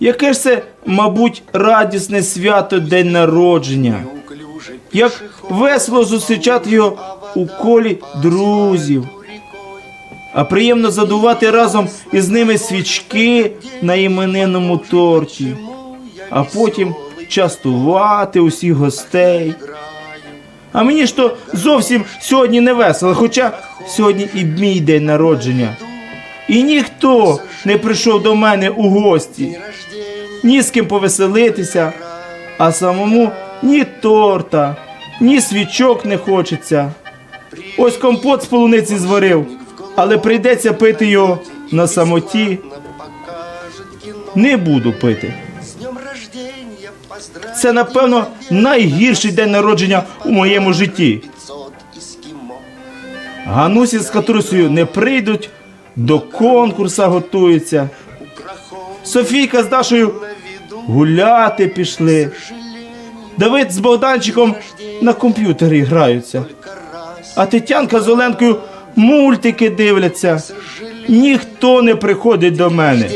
Яке ж це, мабуть, радісне свято день народження. Як весело зустрічати його у колі друзів. А приємно задувати разом із ними свічки на іменинному торті, а потім частувати усіх гостей. А мені ж то зовсім сьогодні не весело, хоча сьогодні і мій день народження. І ніхто не прийшов до мене у гості, ні з ким повеселитися, а самому ні торта, ні свічок не хочеться. Ось компот з полуниці зварив, але прийдеться пити його на самоті. Не буду пити. Це, напевно, найгірший день народження у моєму житті. Ганусі з Катрусею не прийдуть, до конкурса готуються. Софійка з Дашою гуляти пішли. Давид з Богданчиком на комп'ютері граються. А Тетянка з Оленкою мультики дивляться. Ніхто не приходить до мене.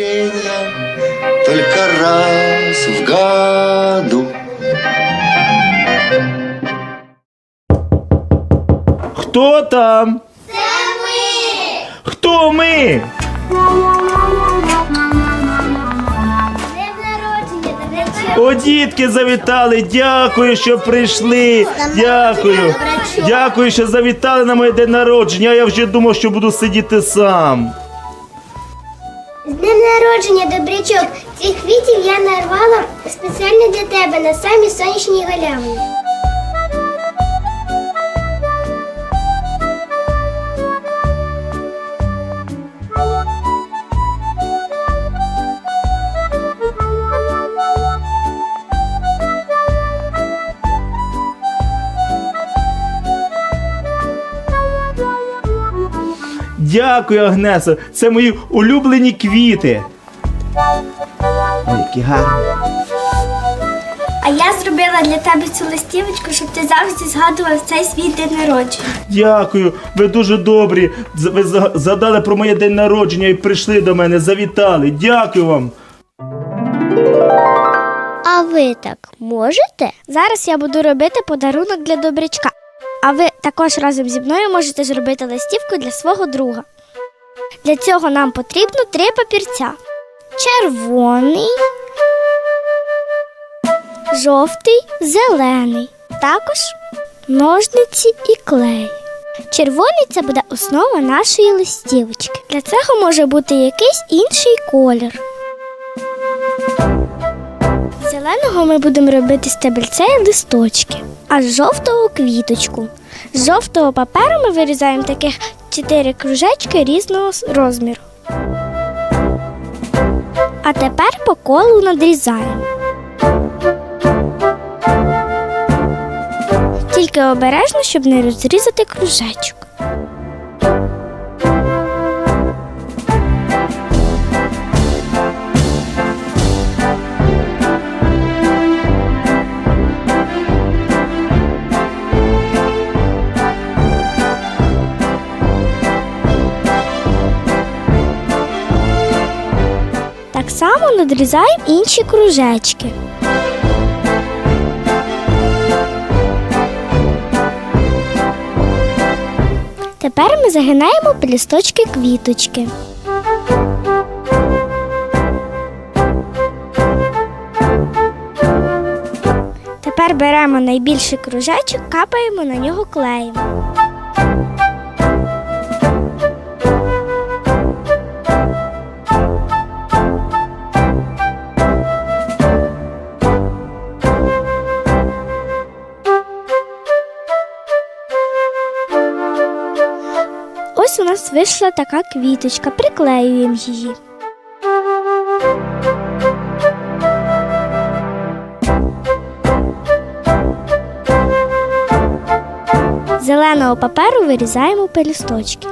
Только раз в году Хто там? Це ми! Хто ми? О, дітки завітали. Дякую, що прийшли. Дякую. Дякую, що завітали на моє день народження. Я вже думав, що буду сидіти сам. З днем народження, добрячок. Цих квітів я нарвала спеціально для тебе на самі сонячній галявині. Дякую, Агнесо. Це мої улюблені квіти. Ой, які гарні. А я зробила для тебе цю листівочку, щоб ти завжди згадував цей свій день народження. Дякую, ви дуже добрі. Ви згадали про моє день народження і прийшли до мене, завітали. Дякую вам. А ви так можете? Зараз я буду робити подарунок для добрячка. А ви також разом зі мною можете зробити листівку для свого друга. Для цього нам потрібно три папірця: червоний, жовтий, зелений. Також ножниці і клей. Червоний це буде основа нашої листівочки. Для цього може бути якийсь інший колір. Зеленого ми будемо робити стебельце і листочки, а з жовтого квіточку. З жовтого паперу ми вирізаємо таких чотири кружечки різного розміру. А тепер по колу надрізаємо. Тільки обережно, щоб не розрізати кружечок. Само надрізаємо інші кружечки. Тепер ми загинаємо пелюсточки квіточки. Тепер беремо найбільший кружечок, капаємо на нього клеєм. Нас вийшла така квіточка, приклеюємо її. Зеленого паперу вирізаємо пелюсточки.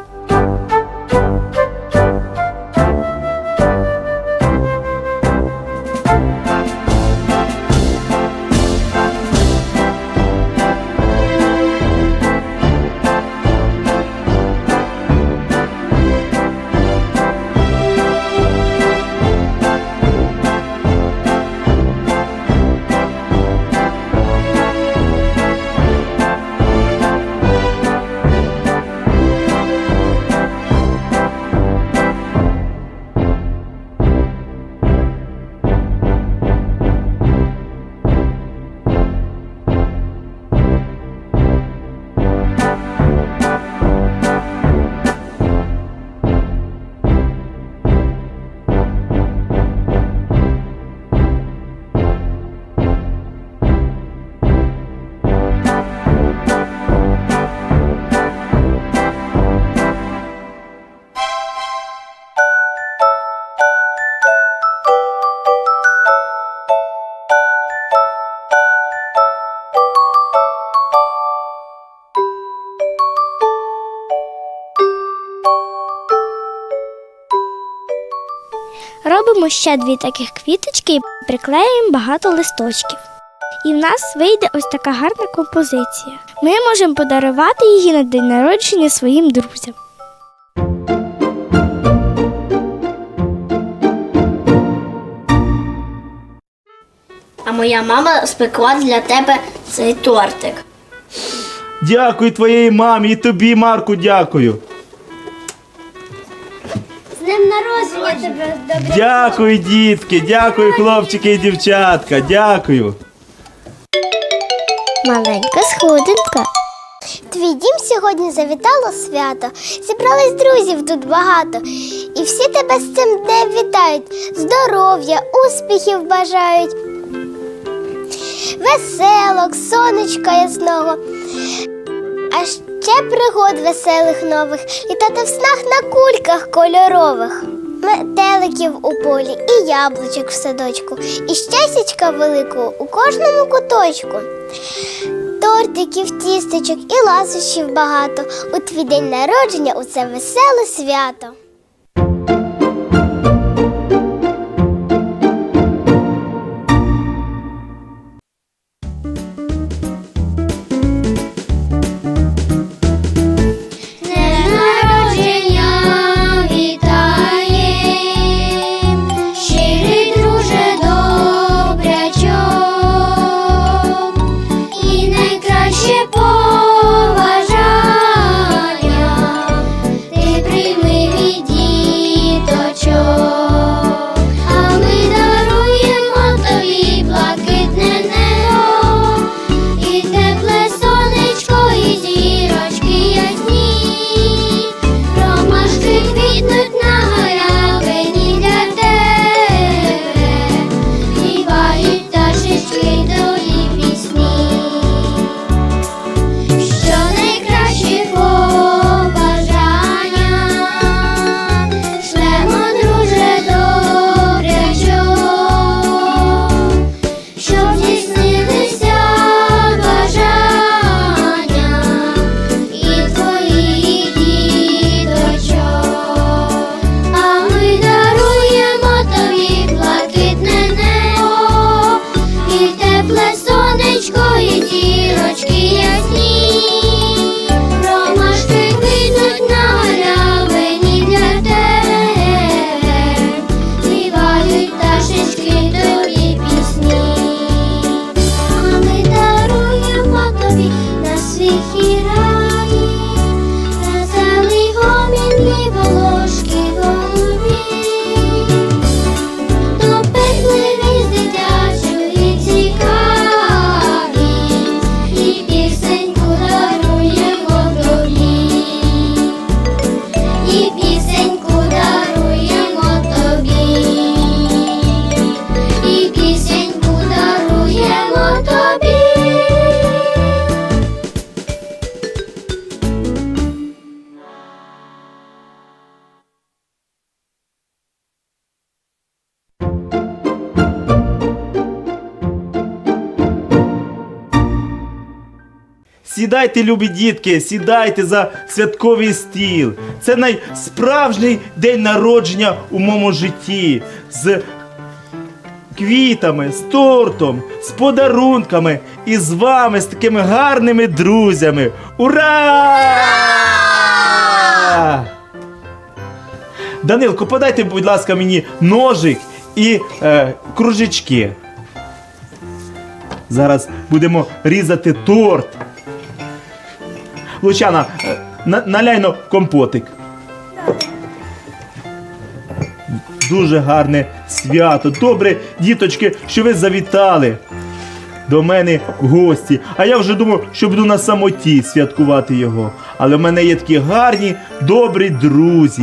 Візьмемо ще дві таких квіточки і приклеїмо багато листочків. І в нас вийде ось така гарна композиція. Ми можемо подарувати її на день народження своїм друзям. А моя мама спекла для тебе цей тортик. Дякую твоїй мамі і тобі, Марку, дякую. Дякую, дітки, дякую, хлопчики і дівчатка. Дякую. Маленька сходинка. Твій дім сьогодні завітало свято. Зібрались друзів тут багато. І всі тебе з цим днем вітають. Здоров'я, успіхів бажають. Веселок, сонечка ясного. А ще пригод веселих нових. Літати в снах на кульках кольорових. Метеликів у полі і яблучок в садочку, і щастячка великого у кожному куточку. Тортиків, тістечок і ласощів багато. У твій день народження у це веселе свято. Сідайте, любі дітки, сідайте за святковий стіл. Це найсправжній день народження у моєму житті. З квітами, з тортом, з подарунками і з вами, з такими гарними друзями. Ура! Данилко, подайте, будь ласка, мені ножик і е, кружечки. Зараз будемо різати торт. Лучана, е, на, наляйно компотик. Дуже гарне свято. Добре, діточки, що ви завітали до мене в гості. А я вже думав, що буду на самоті святкувати його. Але в мене є такі гарні, добрі друзі.